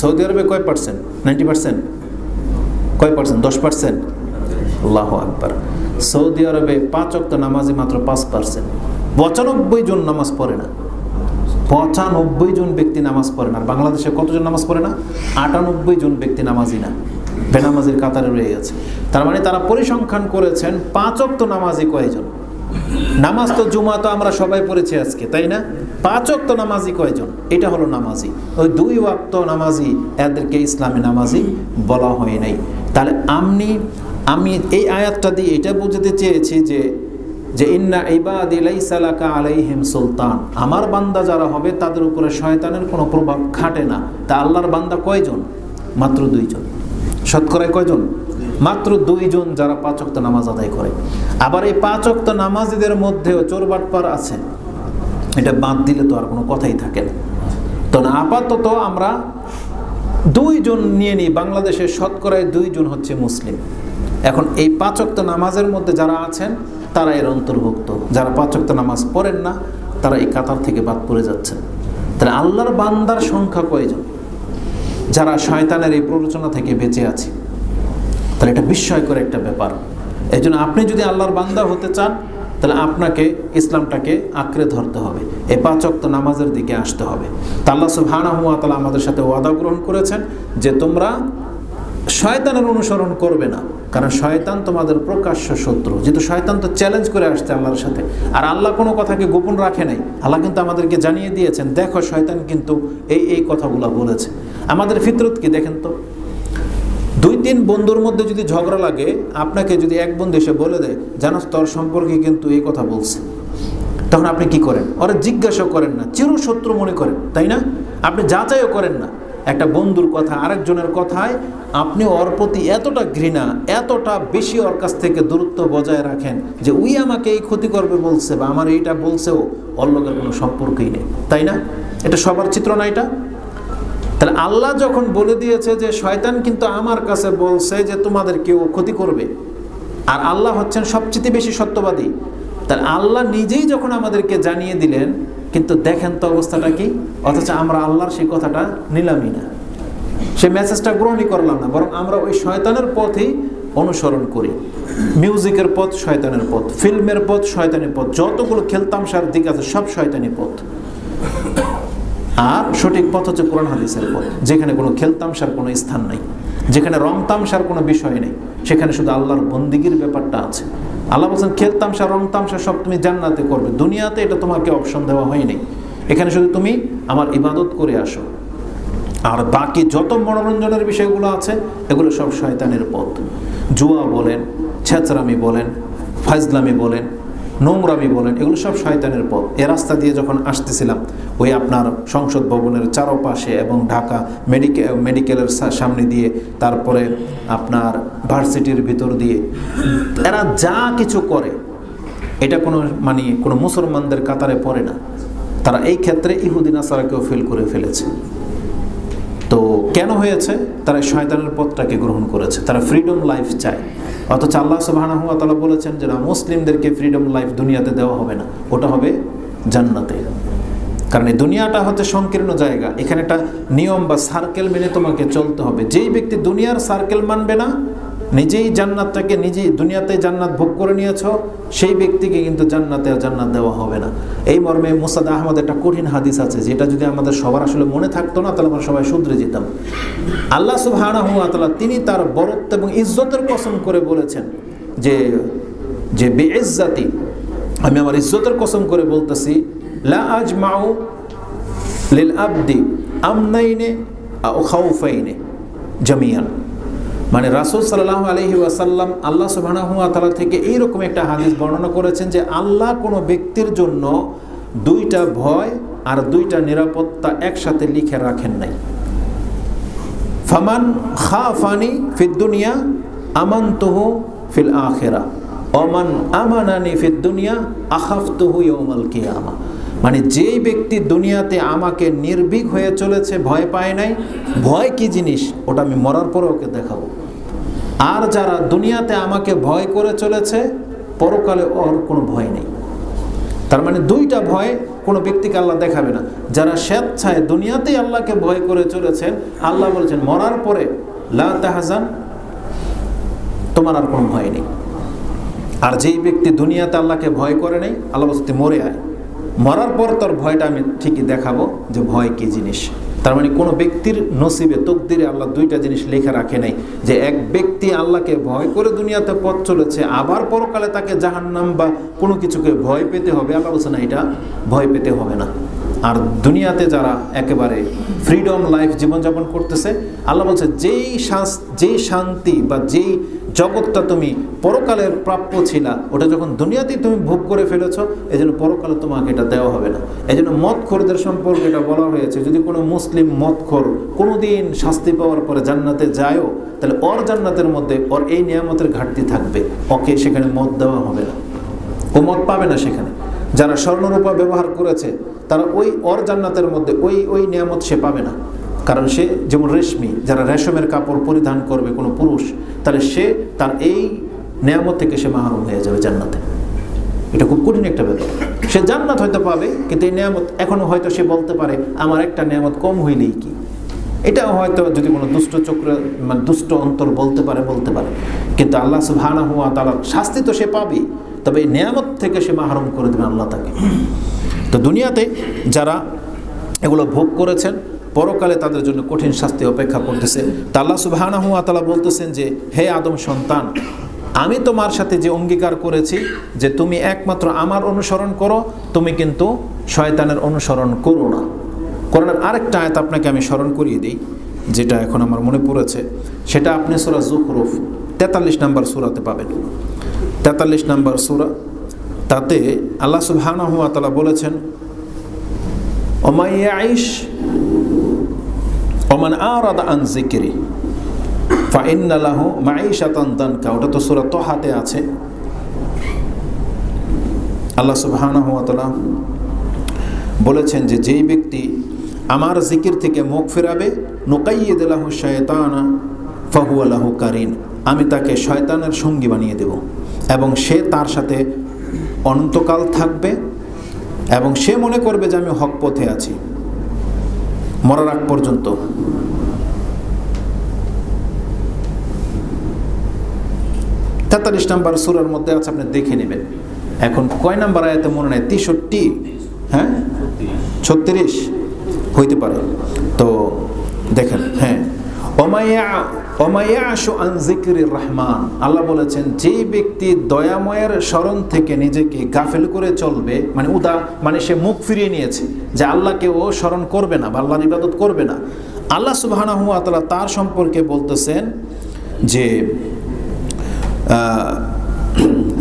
Saudi আরবে কয় percent ninety percent কয় পার্সেন্ট দশ পার্সেন্ট আল্লাহ আকবার। সৌদি আরবে পাঁচ অক্ত নামাজি মাত্র পাঁচ পার্সেন্ট পঁচানব্বই জন নামাজ পড়ে না। পঁচানব্বই জন ব্যক্তি নামাজ পড়ে না। বাংলাদেশে কতজন নামাজ পড়ে না? আটানব্বই জন ব্যক্তি নামাজি না। বেনামাজির কাতারে রয়ে গেছে। তার মানে তারা পরিসংখ্যান করেছেন, পাঁচ অক্ত নামাজি কয়জন? নামাজ তো জুমা তো আমরা সবাই পড়েছি আজকে, তাই না? পাঁচ অক্ত নামাজি কয়জন? এটা হলো নামাজি। ওই দুই ওয়াক্ত নামাজি, এদেরকে ইসলামী নামাজি বলা হয় নাই। তাহলে আমনি, আমি এই আয়াতটা দিয়ে এটা বুঝতে চেয়েছি যে যে ইন্না ইবাদ ইলাইসালাকা আলাইহিম সুলতান। আমার বান্দা যারা হবে, তাদের উপরে শয়তানের কোনো প্রভাব খাটে না। তা আল্লাহর বান্দা কয়জন? মাত্র দুইজন। শতকরায় কয়জন? মাত্র দুইজন যারা পাঁচক্ত নামাজ আদায় করে। আবার এই পাঁচক্ত নামাজিদের মধ্যেও চোরবাটপার আছে। এটা বাদ দিলে তো আর কোনো কথাই থাকে না। তো না, আপাতত আমরা দুইজন নিয়ে নিই, বাংলাদেশের শতকরায় দুইজন হচ্ছে মুসলিম। এখন এই পাঁচক্ত নামাজের মধ্যে যারা আছেন, তারা এর অন্তর্ভুক্ত। যারা পাঁচক্ত নামাজ পড়েন না, তারা এই কাতার থেকে বাদ পড়ে যাচ্ছেন। তাহলে আল্লাহর বান্দার সংখ্যা কয়জন? যারা শয়তানের এই প্ররোচনা থেকে বেঁচে আছে। তাহলে এটা বিস্ময়কর একটা ব্যাপার। এই জন্য আপনি যদি আল্লাহর বান্দা হতে চান, তাহলে আপনাকে ইসলামটাকে আঁকড়ে ধরতে হবে। এই পাঁচক্ত নামাজের দিকে আসতে হবে। তা আল্লাহ সুবহানাহু ওয়া তাআলা আমাদের সাথে ওয়াদা গ্রহণ করেছেন যে তোমরা শয়তানের অনুসরণ করবে না, কারণ শয়তান তোমাদের প্রকাশ্য শত্রু। যেহেতু শয়তান তো চ্যালেঞ্জ করে আসছে আল্লাহর সাথে। আর আল্লাহ কোনো কথাকে গোপন রাখে নাই। আল্লাহ কিন্তু আমাদেরকে জানিয়ে দিয়েছেন, দেখো শয়তান কিন্তু এই এই কথাগুলো বলেছে। আমাদের ফিতরত কি দেখেন তো? তিন বন্ধুর মধ্যে যদি ঝগড়া লাগে, আপনাকে যদি এক বন্ধু এসে বলে দেয়, জানাস, তোর সম্পর্কে কিন্তু এই কথা বলছে। তখন আপনি কি করেন? ওরা জিজ্ঞাসা করেন না, চিরশত্রু মনে করেন, তাই না? আপনি যাচাইও করেন না। একটা বন্ধুর কথা, আরেকজনের কথায় আপনি ওর প্রতি এতটা ঘৃণা, এতটা বেশি ওর কাছ থেকে দূরত্ব বজায় রাখেন যে, উই আমাকে এই ক্ষতি করবে বলছে বা আমার এইটা বলছেও লোকের কোনো সম্পর্কই নেই। তাই না? এটা সবার চিত্র না এটা? তাহলে আল্লাহ যখন বলে দিয়েছে যে শয়তান কিন্তু আমার কাছে বলছে যে তোমাদের কেউ ক্ষতি করবে। আর আল্লাহ হচ্ছেন সবচেয়ে বেশি সত্যবাদী। তাহলে আল্লাহ নিজেই যখন আমাদেরকে জানিয়ে দিলেন, কিন্তু দেখেন তো অবস্থাটা কি? অথচ আমরা আল্লাহর সেই কথাটা নিলামই না। সে মেসেজটা গ্রহণই করলাম না, বরং আমরা ওই শয়তানের পথেই অনুসরণ করি। মিউজিকের পথ শয়তানের পথ ফিল্মের পথ শয়তানের পথ, যতগুলো খেলতামশার দিক আছে সব শয়তানি পথ। আর সঠিক পথ হচ্ছে কোরআন হাদিসের পথ। যেখানে কোনো খেলতামশার কোনো স্থান নাই। যেখানে রং তামশার কোনো বিষয় নেই। সেখানে শুধু আল্লাহর বন্দিগির ব্যাপারটা আছে। আল্লাহ বলছেন খেলতামশা রং তামশা সব তুমি জান্নাতে করবে। দুনিয়াতে এটা তোমাকে অপশন দেওয়া হয়নি। এখানে শুধু তুমি আমার ইবাদত করে আসো। আর বাকি যত মনোরঞ্জনের বিষয়গুলো আছে, এগুলো সব শয়তানের পথ। জুয়া বলেন ছেচরামি বলেন, ফাজলামি বলেন নোংরামি বলেন, এগুলো সব শয়তানের পথ। এ রাস্তা দিয়ে যখন আসতেছিলাম, ওই আপনার সংসদ ভবনের চারপাশে এবং ঢাকা মেডিকে, মেডিকেলের সামনে দিয়ে, তারপরে আপনার ভার্সিটির ভিতর দিয়ে, এরা যা কিছু করে, এটা কোনো মানে কোনো মুসলমানদের কাতারে পড়ে না। তারা এই ক্ষেত্রে ইহুদিন আসারাকেও ফেল করে ফেলেছে। তো কেন হয়েছে? তারা শয়তানের পথটাকে গ্রহণ করেছে। তারা ফ্রিডম লাইফ চায়। অথচ আল্লাহ সুবাহ বলেছেন যে না, মুসলিমদেরকে ফ্রিডম লাইফ দুনিয়াতে দেওয়া হবে না, ওটা হবে জান্নাতে। কারণ এই দুনিয়াটা হচ্ছে সংকীর্ণ জায়গা, এখানে একটা নিয়ম বা সার্কেল মেনে তোমাকে চলতে হবে। যেই ব্যক্তি দুনিয়ার সার্কেল মানবে না নিজেই জান্নাতটাকে নিজেই দুনিয়াতে জান্নাত ভোগ করে নিয়েছ, সেই ব্যক্তিকে কিন্তু জান্নাতে আর জান্নাত দেওয়া হবে না। এই মর্মে মুসাদ আহমদ একটা কঠিন হাদিস আছে, যেটা যদি আমাদের সবার আসলে মনে থাকতো না, তাহলে আমরা সবাই শুধরে যেতাম। আল্লাহ সুবহানাহু ওয়া তিনি তার বরত্ব এবং ইজ্জতের কসম করে বলেছেন যে যে বেইজ্জাতি আমি আমার ইজ্জতের কসম করে বলতেছি, লা আজমাউ লিল আবদি আমনাইনে আও খাউফাইনে জামিয়ান। মানে রাসূল সাল্লাহ আলাইহি ওয়াসাল্লাম আল্লাহ সুবহানাহু ওয়া তাআলা থেকে এইরকম একটা হাদিস বর্ণনা করেছেন যে আল্লাহ কোনো ব্যক্তির জন্য দুইটা ভয় আর দুইটা নিরাপত্তা একসাথে লিখে রাখেন নাই। ফামান খাফানি ফিদ আমান আমানতুহু ফিল আখেরা। অমান আমানানি ফিদ দুনিয়া, আখাফতুহু ইয়াউমাল কিয়ামা। মানে যেই ব্যক্তি দুনিয়াতে আমাকে নির্ভীক হয়ে চলেছে, ভয় পায় নাই। ভয় কি জিনিস? ওটা আমি মরার পরে ওকে দেখাবো। আর যারা দুনিয়াতে আমাকে ভয় করে চলেছে, পরকালে ওর কোনো ভয় নেই। তার মানে দুইটা ভয় কোনো ব্যক্তিকে আল্লাহ দেখাবে না। যারা স্বেচ্ছায় দুনিয়াতেই আল্লাহকে ভয় করে চলেছেন, আল্লাহ বলেছেন, মরার পরে লা তাহাজান, তোমার আর কোনো ভয় নেই। আর যেই ব্যক্তি দুনিয়াতে আল্লাহকে ভয় করে নেই, আল্লাহ বলতে মরে আয়। মরার পর তোর ভয়টা আমি ঠিকই দেখাবো যে ভয় কি জিনিস। তার মানে কোনো ব্যক্তির নসিবে তকদিরে আল্লাহ দুইটা জিনিস লেখা রাখে নাই, যে এক ব্যক্তি আল্লাহকে ভয় করে দুনিয়াতে পথ চলেছে, আবার পরকালে তাকে জাহান্নাম বা কোনো কিছুকে ভয় পেতে হবে। আল্লাহ বলছে, না, এটা ভয় পেতে হবে না। আর দুনিয়াতে যারা একেবারে ফ্রিডম লাইফ জীবনযাপন করতেছে, আল্লাহ বলছে, যেই যেই শান্তি বা যেই জগৎটা তুমি পরকালের প্রাপ্য ছিলা, ওটা যখন দুনিয়াতেই তুমি ভোগ করে ফেলেছ, এই জন্য পরকালে তোমাকে এটা দেওয়া হবে না। এই জন্য মদখোরদের সম্পর্কে এটা বলা হয়েছে, যদি কোনো মুসলিম মদখোর কোনোদিন শাস্তি পাওয়ার পরে জান্নাতে যায়ও, তাহলে ওর জান্নাতের মধ্যে ওর এই নিয়ামতের ঘাটতি থাকবে। ওকে সেখানে মদ দেওয়া হবে না। ও মদ পাবে না সেখানে। যারা স্বর্ণরূপা ব্যবহার করেছে, তারা ওই অর জান্নাতের মধ্যে ওই ওই নিয়ামত সে পাবে না। কারণ সে যেমন রেশমি, যারা রেশমের কাপড় পরিধান করবে কোনো পুরুষ, তাহলে সে তার এই নিয়ামত থেকে সে মাহরুম হয়ে যাবে জান্নাতে। এটা খুব কঠিন একটা ব্যাপার। সে জান্নাত হয়তো পাবে, কিন্তু এই নিয়ামত এখনও হয়তো সে বলতে পারে, আমার একটা নিয়ামত কম হইলেই কি? এটা হয়তো যদি কোনো দুষ্ট চক্র মানে দুষ্ট অন্তর বলতে পারে বলতে পারে। কিন্তু আল্লাহ সুবহানা হুয়া তালার শাস্তি তো সে পাবেই। তবে এই নিয়ামত থেকে সে মাহরুম করে দেবেন আল্লাহ তাকে। তো দুনিয়াতে যারা এগুলো ভোগ করেছেন, পরকালে তাদের জন্য কঠিন শাস্তি অপেক্ষা করতেছে। তা আল্লাহ সুবহানা হুয়া তালা বলতেছেন যে, হে আদম সন্তান, আমি তোমার সাথে যে অঙ্গীকার করেছি যে তুমি একমাত্র আমার অনুসরণ করো, তুমি কিন্তু শয়তানের অনুসরণ করো না। কোরআনের আরেকটা আয়াত আপনাকে আমি স্মরণ করিয়ে দিই, যেটা এখন আমার মনে পড়েছে। সেটা আপনি সুরা জুকরুফ তেতাল্লিশ নাম্বার সুরাতে পাবেন। তেতাল্লিশ নাম্বার সুরা। তাতে আল্লাহ সুবহানা হুয়া তালা বলেছেন ওমাইয়াইশ ওমান আরাদা আন জিকিরি ফাইন্নালাহু মাঈশাতান দানকা। ওটা তো সুরা তোহাতে আছে। আল্লাহ সুবহানাহু ওয়া তাআলা বলেছেন যে, যেই ব্যক্তি আমার জিকির থেকে মুখ ফেরাবে নুকাইয়িদ লাহু শায়তানা ফাহুয়া লাহু কারিন। আমি তাকে শয়তানের সঙ্গী বানিয়ে দেব। এবং সে তার সাথে অনন্তকাল থাকবে এবং সে মনে করবে যে আমি হক পথে আছি। মরার আগ পর্যন্ত। তেতাল্লিশ নাম্বার সুরার মধ্যে আছে, আপনি দেখে নেবেন। এখন কয় নাম্বার আয়াতে মনে নেয় তেষট্টি? হ্যাঁ? ছত্রিশ? হইতে পারে। তো দেখেন হ্যাঁ। অমায়া অমায়া আশু আনজিকির রহমান। আল্লাহ বলেছেন, যে ব্যক্তি দয়াময়ের স্মরণ থেকে নিজেকে গাফেল করে চলবে মানে উদা মানে সে মুখ ফিরিয়ে নিয়েছে, যে আল্লাহকে ও স্মরণ করবে না বা আল্লাহর ইবাদত করবে না। আল্লাহ সুবাহানা হুয়া তার সম্পর্কে বলতেছেন যে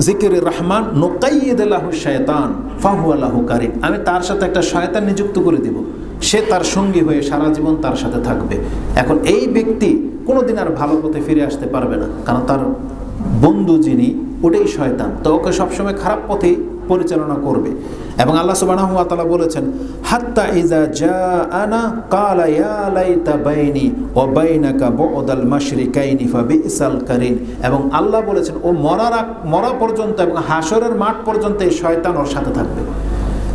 জিকির রহমান নোকাইদ আল্লাহ শয়তান ফাহু আল্লাহ কারিম। আমি তার সাথে একটা শয়তান নিযুক্ত করে দিব। সে তার সঙ্গী হয়ে সারা জীবন তার সাথে থাকবে। এখন এই ব্যক্তি কোনোদিন আর ভালো পথে ফিরে আসতে পারবে না। কারণ তার বন্ধু যিনি, ওটাই শয়তান। তো ওকে সবসময় খারাপ পথেই পরিচালনা করবে। এবং আল্লাহ সুবহানাহু ওয়া তাআলা বলেছেন, হাত্তা ইজা জাআনা ক্বালা ইয়া লাইতা বাইনি ওয়া বাইনাকা বু'দাল মাশরিকাইনি ফাবিসাল কারিন। এবং আল্লাহ বলেছেন, ও মরার মরা পর্যন্ত এবং হাসরের মাঠ পর্যন্ত এই শয়তান ওর সাথে থাকবে।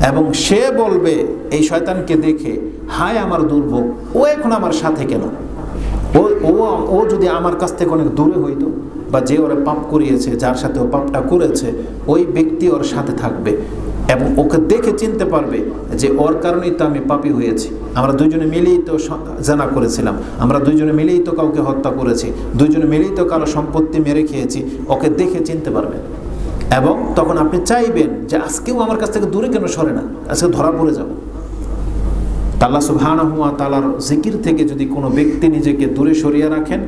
এবং সে বলবে, এই শয়তানকে দেখে, হায় আমার দুর্ভোগ, ও এখন আমার সাথে কেন? ও ও ও যদি আমার কাছ থেকে অনেক দূরে হইতো বা যে ওরা পাপ করিয়েছে, যার সাথে ও পাপটা করেছে, ওই ব্যক্তি ওর সাথে থাকবে এবং ওকে দেখে চিনতে পারবে যে ওর কারণেই তো আমি পাপি হয়েছি। আমরা দুইজনে মিলেই তো জানা করেছিলাম। আমরা দুইজনে মিলেই তো কাউকে হত্যা করেছি। দুইজনে মিলেই তো কারও সম্পত্তি মেরে খেয়েছি। ওকে দেখে চিনতে পারবে। এবং তখন আপনি চাইবেন যে আজকেও আমার কাছ থেকে দূরে কেন সরে না, আজকে ধরা পড়ে যাব। আল্লাহ সুবহানাহুয়া তালার জিকির থেকে যদি কোনো ব্যক্তি নিজেকে দূরে সরিয়ে রাখেন,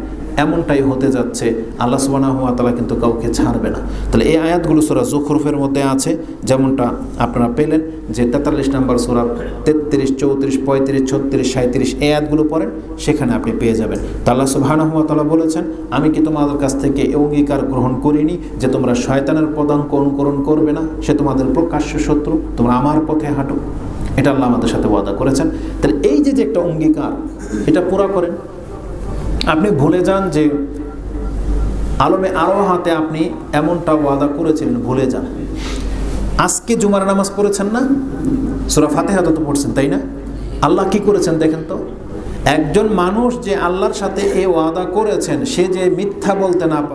এমনটাই হতে যাচ্ছে। আল্লাহ সুবহানাহুয়া তালা কিন্তু কাউকে ছাড়বে না। তাহলে এই আয়াতগুলো সোরা জুখরুফের মধ্যে আছে, যেমনটা আপনারা পেলেন যে তেতাল্লিশ নাম্বার সোরা তেত্রিশ, চৌত্রিশ, পঁয়ত্রিশ, ছত্রিশ সাঁত্রিশ এই আয়াতগুলো পড়েন, সেখানে আপনি পেয়ে যাবেন। তা আল্লাহ সুবহানাহুয়া তালা বলেছেন, আমি কি তোমাদের কাছ থেকে অঙ্গীকার গ্রহণ করিনি যে তোমরা শয়তানের পদাঙ্ক অনুকরণ করবে না? সে তোমাদের প্রকাশ্য শত্রু, তোমরা আমার পথে হাঁটো। এটা আল্লাহ আমাদের সাথে ওয়াদা করেছেন। তাহলে এই যে যে একটা অঙ্গীকার, এটা পুরা করেন। আপনি ভুলে যান যে আলমে আরও হাতে আপনি এমনটা ওয়াদা করেছিলেন, ভুলে যান। আজকে জুমার নামাজ পড়েছেন না? সুরা ফাতে হাতে তো পড়ছেন, তাই না? আল্লাহ কি করেছেন দেখেন তো? একজন মানুষ যে আল্লাহর সাথে এ ওয়াদা করেছেন, সে যে মিথ্যা বলতে না